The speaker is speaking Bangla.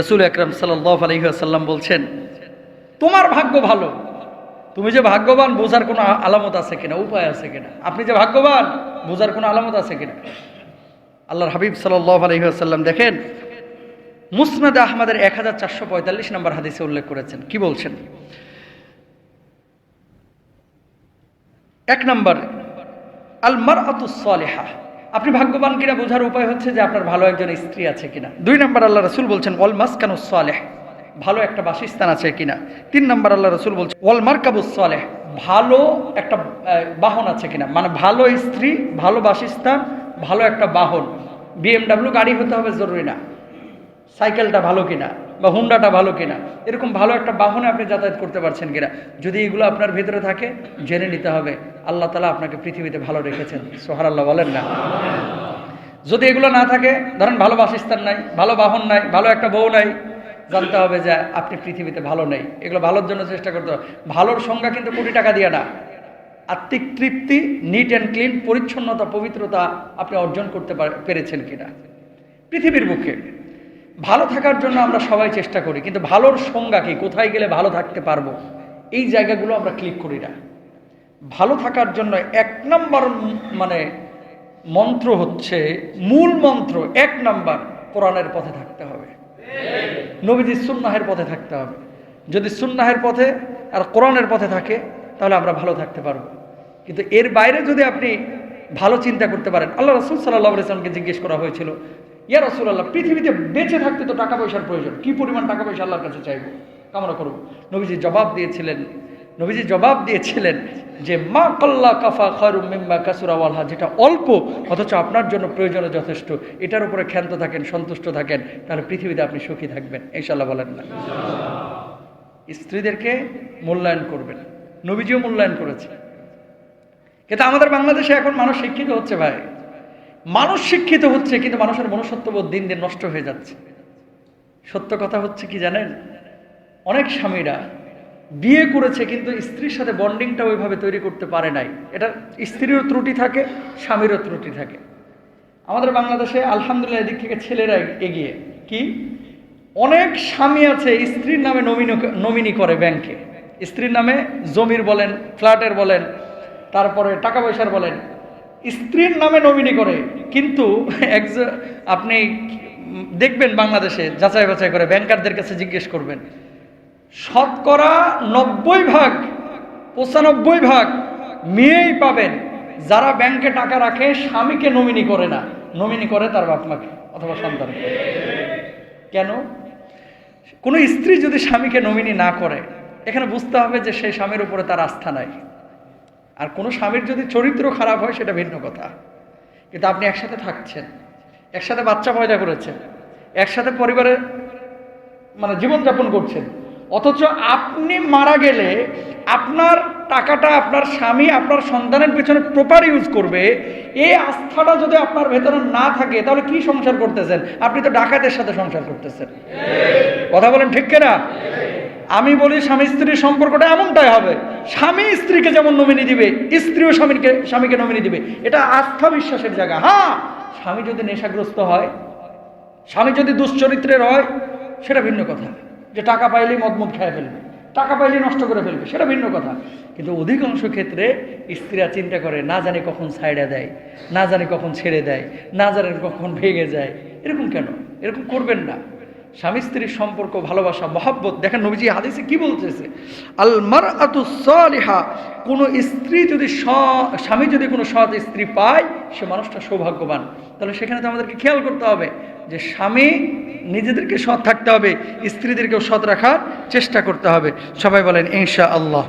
রসুল আকরম সাল্লাহ আলহিহাসাল্লাম বলছেন, তোমার ভাগ্য ভালো। তুমি যে ভাগ্যবান, বোঝার কোনো আলামত আছে কিনা? উপায় আছে কিনা? আপনি যে ভাগ্যবান, বোঝার কোনো আলামত আছে কিনা? আল্লাহর হাবিব সাল্লাহ আলহিহাসাল্লাম দেখেন, মুসনাদ আহমদের এক হাজার চারশো পঁয়তাল্লিশ নম্বর হাদিসে উল্লেখ করেছেন। কি বলছেন? এক নম্বর আল মার আতুসলেহা আপনি ভাগ্যবান কিনা বোঝার উপায় হচ্ছে যে আপনার ভালো একজন স্ত্রী আছে কিনা। দুই নম্বর আল্লাহ রসুল বলছেন, ওয়াল মাসকানু সালেহ। ভালো একটা বাসস্থান আছে কিনা। তিন নম্বর আল্লাহ রসুল বলছেন, ওয়াল মার্কাবুস সালেহ। ভালো একটা বাহন আছে কিনা। মানে ভালো স্ত্রী, ভালো বাসস্থান, ভালো একটা বাহন। বিএমডাব্লিউ গাড়ি হতে হবে জরুরি না। সাইকেলটা ভালো কিনা। বা হুন্ডাটা ভালো কিনা। এরকম ভালো একটা বাহনে আপনি যাতায়াত করতে পারছেন কিনা। যদি এগুলো আপনার ভেতরে থাকে, জেনে নিতে হবে, আল্লাহ তালা আপনাকে পৃথিবীতে ভালো রেখেছেন। সোহার আল্লাহ বলেন না। যদি এগুলো না থাকে, ধরেন ভালো বাসস্থান নাই, ভালো বাহন নাই, ভালো একটা বউ নাই, জানতে হবে যে আপনি পৃথিবীতে ভালো নেই। এগুলো ভালোর জন্য চেষ্টা করতে হবে। ভালোর সংজ্ঞা কিন্তু কোটি টাকা দিয়ে না। আত্মিক তৃপ্তি নিট অ্যান্ড ক্লিন পরিচ্ছন্নতা, পবিত্রতা আপনি অর্জন করতে পার- পেরেছেন কিনা। পৃথিবীর বুকে। ভালো থাকার জন্য আমরা সবাই চেষ্টা করি, কিন্তু ভালোর সংজ্ঞা কি? কোথায় গেলে ভালো থাকতে পারব? এই জায়গাগুলো আমরা ক্লিক করি না। ভালো থাকার জন্য এক নম্বর মানে মন্ত্র হচ্ছে, মূল মন্ত্র এক নম্বর কোরআনের পথে থাকতে হবে। নবীজি সুন্নাহের পথে থাকতে হবে। যদি সুন্নাহের পথে আর কোরআনের পথে থাকে, তাহলে আমরা ভালো থাকতে পারব। কিন্তু এর বাইরে যদি আপনি ভালো চিন্তা করতে পারেন, আল্লাহ রসুল সাল্লাহ ইসলামকে জিজ্ঞেস করা হয়েছিল ইয়া রসুল আল্লাহ পৃথিবীতে বেঁচে থাকতে তো টাকা পয়সার প্রয়োজন। কি পরিমাণ টাকা পয়সা আল্লাহর কাছে চাইব? কামনা করব। নবীজি জবাব দিয়েছিলেন, নবীজি জবাব দিয়েছিলেন যে, মা কল্লা কাফা খরুম মিম্মা কাসুরাওয়ালহা যেটা অল্প, অথচ আপনার জন্য প্রয়োজনে যথেষ্ট। এটার উপরে ক্ষান্ত থাকেন, সন্তুষ্ট থাকেন, তাহলে পৃথিবীতে আপনি সুখী থাকবেন। ইনশাল্লাহ বলেন না। স্ত্রীদেরকে মূল্যায়ন করবেন। নবীজিও মূল্যায়ন করেছে কিন্তু আমাদের বাংলাদেশে এখন মানুষ শিক্ষিত হচ্ছে ভাই। মানুষ শিক্ষিত হচ্ছে, কিন্তু মানুষের মনুষ্যত্ববোধ দিন দিন নষ্ট হয়ে যাচ্ছে। সত্য কথা হচ্ছে কি জানেন? অনেক স্বামীরা বিয়ে করেছে, কিন্তু স্ত্রীর সাথে বন্ডিংটা ওইভাবে তৈরি করতে পারে নাই। এটা স্ত্রীরও ত্রুটি থাকে, স্বামীরও ত্রুটি থাকে। আমাদের বাংলাদেশে আলহামদুলিল্লাহ এদিক থেকে ছেলেরা এগিয়ে। কি? অনেক স্বামী আছে, স্ত্রীর নামে নমিনি নমিনি করে ব্যাংকে। স্ত্রীর নামে জমির বলেন, ফ্ল্যাটের বলেন, তারপরে টাকা পয়সার বলেন। স্ত্রীর নামে নমিনি করে, কিন্তু একজ- আপনি দেখবেন বাংলাদেশে, যাচাই বাছাই করে ব্যাংকারদের কাছে জিজ্ঞেস করবেন, শতকরা নব্বই ভাগ, পঁচানব্বই ভাগ মেয়েই পাবেন, যারা ব্যাংকে টাকা রাখে, স্বামীকে নমিনি করে না। নমিনি করে তার বাপ মাকে অথবা সন্তানকে। কেন? কোনো স্ত্রী যদি স্বামীকে নমিনি না করে, এখানে বুঝতে হবে যে সেই স্বামীর উপরে তার আস্থা নাই। আর কোনো স্বামীর যদি চরিত্র খারাপ হয় সেটা ভিন্ন কথা। কিন্তু আপনি একসাথে থাকছেন একসাথে বাচ্চা পয়দা করেছেন একসাথে পরিবারে মানে জীবনযাপন করছেন অথচ আপনি মারা গেলে আপনার টাকাটা আপনার স্বামী আপনার সন্তানের পেছনে প্রপার ইউজ করবে এই আস্থাটা যদি আপনার ভেতরে না থাকে তাহলে কি সংসার করতেছেন? আপনি তো ডাকাতের সাথে সংসার করতেছেন। কথা বলেন ঠিক কিনা? আমি বলি স্বামী স্ত্রীর সম্পর্কটা এমনটাই হবে। স্বামী স্ত্রীকে যেমন নমিনি দিবে, স্ত্রীও স্বামীকে স্বামীকে নমিনি দিবে। এটা আস্থা বিশ্বাসের জায়গা। হ্যাঁ স্বামী যদি নেশাগ্রস্ত হয়, স্বামী যদি দুশ্চরিত্রের হয়, সেটা ভিন্ন কথা। যে টাকা পাইলেই মদমদ খেয়ে ফেলবে, টাকা পাইলেই নষ্ট করে ফেলবে, সেটা ভিন্ন কথা। কিন্তু অধিকাংশ ক্ষেত্রে স্ত্রীরা চিন্তা করে, না জানি কখন সাইডা দেয়, না জানি কখন ছেড়ে দেয়, না জানি কখন ভেঙে যায়। এরকম কেন? এরকম করবেন না। স্বামী স্ত্রীর সম্পর্ক, ভালোবাসা, মহাব্বত। দেখেন নবীজি হাদিসে কি বলতেছে? আল মার সালিহা, কোনো স্ত্রী যদি স- স্বামী যদি কোনো সৎ স্ত্রী পায়, সে মানুষটা সৌভাগ্যবান। তাহলে সেখানে তো আমাদেরকে খেয়াল করতে হবে যে স্বামী নিজেদেরকে সৎ থাকতে হবে, স্ত্রীদেরকেও সৎ রাখার চেষ্টা করতে হবে। সবাই বলেন ইনশা আল্লাহ